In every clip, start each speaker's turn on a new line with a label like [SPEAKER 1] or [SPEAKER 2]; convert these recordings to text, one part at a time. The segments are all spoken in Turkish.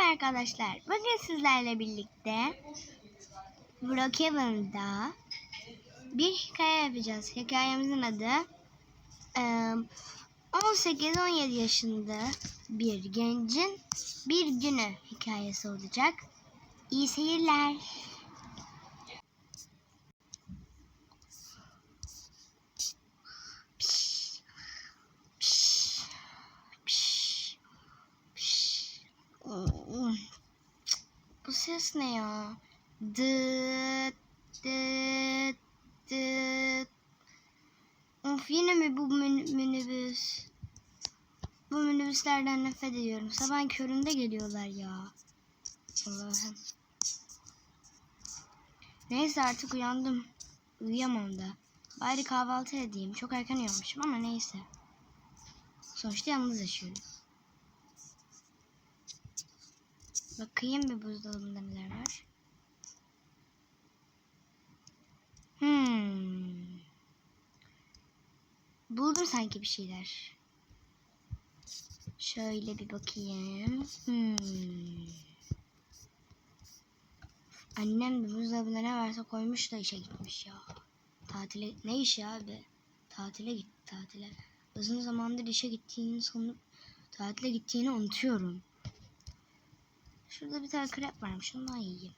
[SPEAKER 1] Merhaba arkadaşlar. Bugün sizlerle birlikte Brookhaven'da bir hikaye yapacağız. Hikayemizin adı eee, 18-17 yaşında bir gencin bir günü hikayesi olacak. İyi seyirler. Ses ne ya? Dıt dıt dıt. Of yine mi bu min- minibüs? Bu minibüslerden nefret ediyorum. Sabahın köründe geliyorlar ya. Allah'ım. Neyse artık uyandım. Uyuyamam da. Bari kahvaltı edeyim. Çok erken uyanmışım ama neyse. Sonuçta yalnız yaşıyorum. Bakayım bir buzdolabında neler var. Hmm. Buldum sanki bir şeyler. Şöyle bir bakayım. Hmm. Annem de buzdolabına ne varsa koymuş da işe gitmiş ya. Tatile ne işi abi? Tatile gitti tatile. Uzun zamandır işe gittiğini sanıp tatile gittiğini unutuyorum. Şurada bir tane krep varmış. Ondan yiyeyim.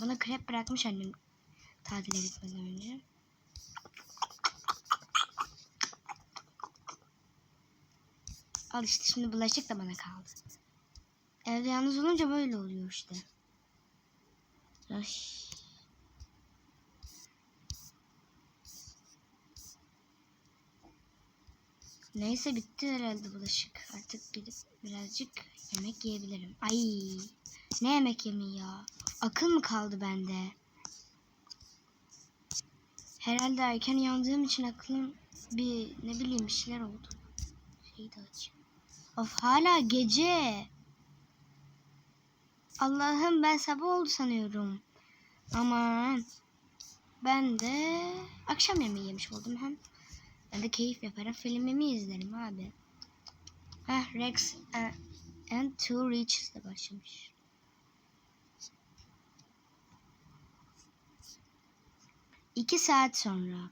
[SPEAKER 1] Bana krep bırakmış annem tatile gitmeden önce. Al işte şimdi bulaşık da bana kaldı. Evde yalnız olunca böyle oluyor işte. Ay. Neyse bitti herhalde bulaşık. Artık gidip birazcık yemek yiyebilirim. Ay ne yemek yemeği ya? Akıl mı kaldı bende? Herhalde erken uyandığım için aklım bir ne bileyim bir şeyler oldu. Şeyi de açayım. Of hala gece. Allah'ım ben sabah oldu sanıyorum. Aman. Ben de akşam yemeği yemiş oldum hem. Ben de keyif yaparım. Filmimi izlerim abi. Heh Rex and, and Two Riches de başlamış. İki saat sonra.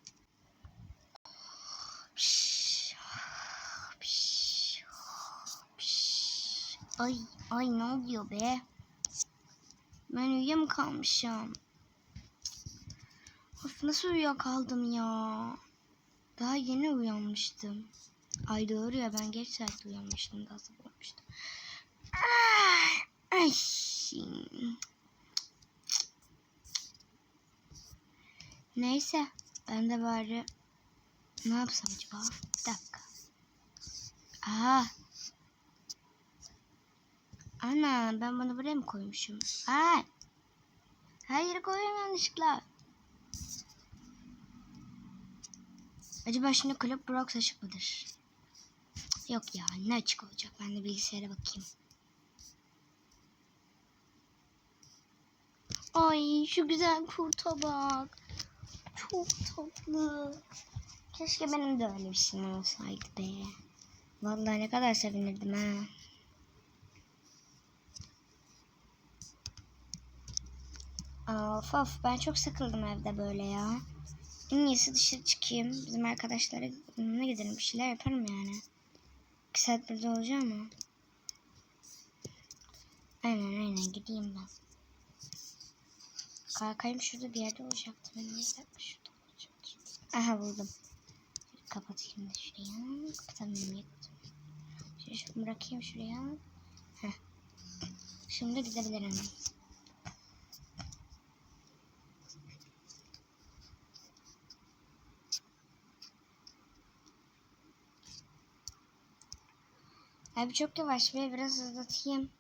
[SPEAKER 1] Ay, ay ne oluyor be? Ben uyuyam kalmışım. Of nasıl uyuyakaldım ya? Daha yeni uyanmıştım. Ay doğru ya ben geç saatte uyanmıştım. Olmuştu. Ah, Ay. Neyse ben de bari ne yapsam acaba? Bir dakika. Aa. Ana ben bunu buraya mı koymuşum? Aa. Her yere yanlışlıkla. Acaba şimdi Club Brox açık mıdır? Yok ya ne açık olacak? Ben de bilgisayara bakayım. Ay şu güzel kurta bak. Çok tatlı. Keşke benim de öyle bir şeyim olsaydı be. Vallahi ne kadar sevinirdim ha. Of of ben çok sıkıldım evde böyle ya. En iyisi dışarı çıkayım. Bizim arkadaşlara ne gidelim bir şeyler yaparım yani. İki saat burada olacağım ama. Aynen aynen gideyim ben. Kalkayım şurada bir yerde olacaktı. Ben ne dakika şurada olacaktı. Aha buldum. Kapatayım da şuraya. Kapatamıyorum Şöyle şunu bırakayım şuraya. Heh. Şimdi gidebilirim. Abi çok yavaş ve biraz hızlatayım.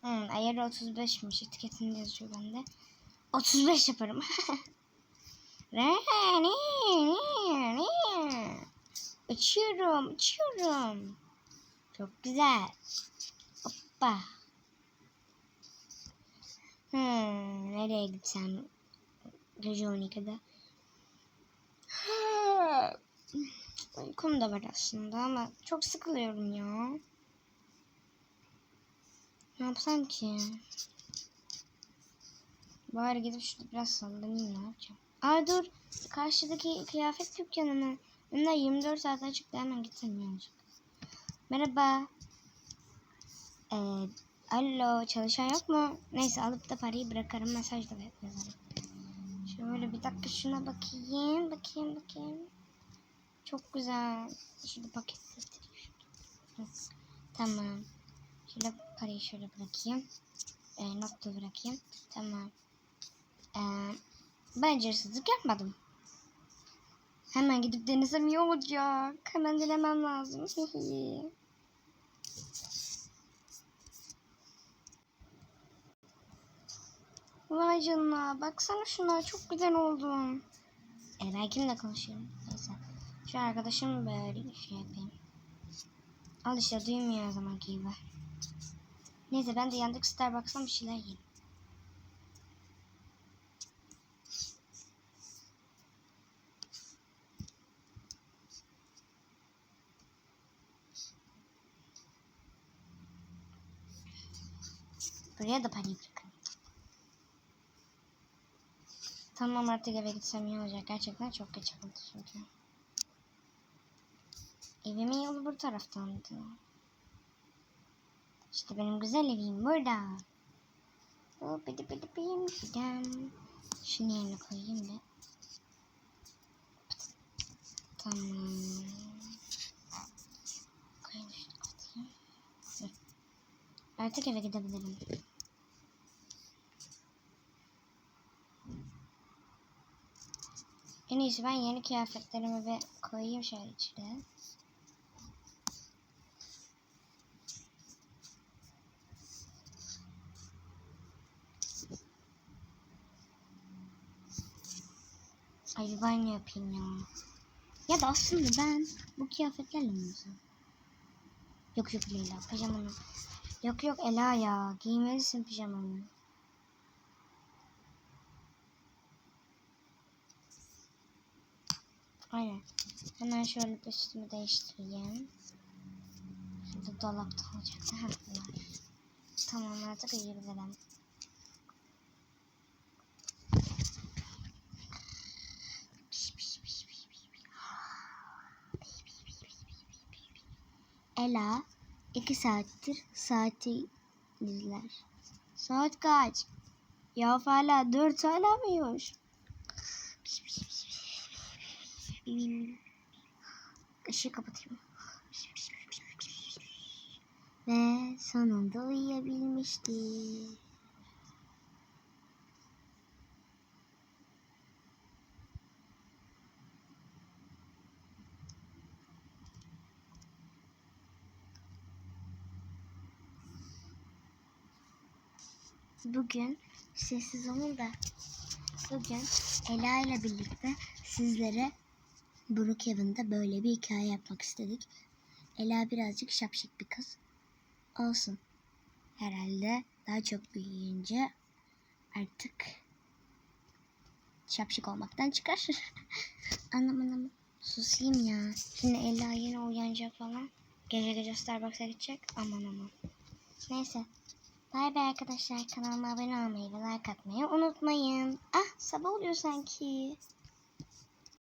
[SPEAKER 1] Hmm, ayarı 35'miş. Etiketinde yazıyor bende. 35 yaparım. uçuyorum, uçuyorum. Çok güzel. Hoppa. Hmm, nereye gitsem? Gece 12'de. Uykum da var aslında ama çok sıkılıyorum ya. Ne yapsam ki? Bari gidip şurada biraz sallanayım ne yapacağım? Aa dur. Karşıdaki kıyafet dükkanı mı? Bunlar 24 saat açıkta hemen gitsem iyi. Merhaba. Ee, alo çalışan yok mu? Neyse alıp da parayı bırakarım. Mesaj da yazarım. Şöyle bir dakika şuna bakayım. Bakayım bakayım. Çok güzel. Şurada paket Tamam. Şöyle parayı şöyle bırakayım. Ee, nokta bırakayım. Tamam. Ee, bence hırsızlık yapmadım. Hemen gidip denesem iyi olacak. Hemen denemem lazım. Vay canına. Baksana şuna. Çok güzel oldum. E ben kimle konuşuyorum? Neyse. Şu arkadaşım böyle şey yapayım. Al işte duymuyor o zamanki gibi. Neyse ben de yandık Starbucks'tan bir şeyler yiyeyim. Buraya da parayı bırakın. Tamam artık eve gitsem iyi olacak. Gerçekten çok geç oldu çünkü. Evimin yolu bu taraftandı. İşte benim güzel evim burada. Oh, bidi bidi bim bidem. Şunu yerine koyayım da. Tamam. Artık eve gidebilirim. En iyisi ben yeni kıyafetlerimi bir koyayım şöyle içine. Bir banyo yapayım ya. Ya da aslında ben bu kıyafetlerle mi olsam? Yok yok Leyla pijamanı. Yok yok Ela ya giymelisin pijamanı. Aynen. Hemen şöyle bir üstümü değiştireyim. Şurada dolapta olacaktı. Tamam artık yiyebilirim. Ela iki saattir saati izler. Saat kaç? Ya hala dört hala mıymış? Işığı kapatayım. Ve sonunda uyuyabilmişti. Bugün sessiz olun da bugün Ela ile birlikte sizlere Brookhaven'da böyle bir hikaye yapmak istedik. Ela birazcık şapşik bir kız. Olsun. Herhalde daha çok büyüyünce artık şapşik olmaktan çıkar. anam anam. Susayım ya. Şimdi Ela yine uyanacak falan. Gece gece Starbucks'a gidecek. Aman aman. Neyse. Bay bay arkadaşlar. Kanalıma abone olmayı ve like atmayı unutmayın. Ah sabah oluyor sanki.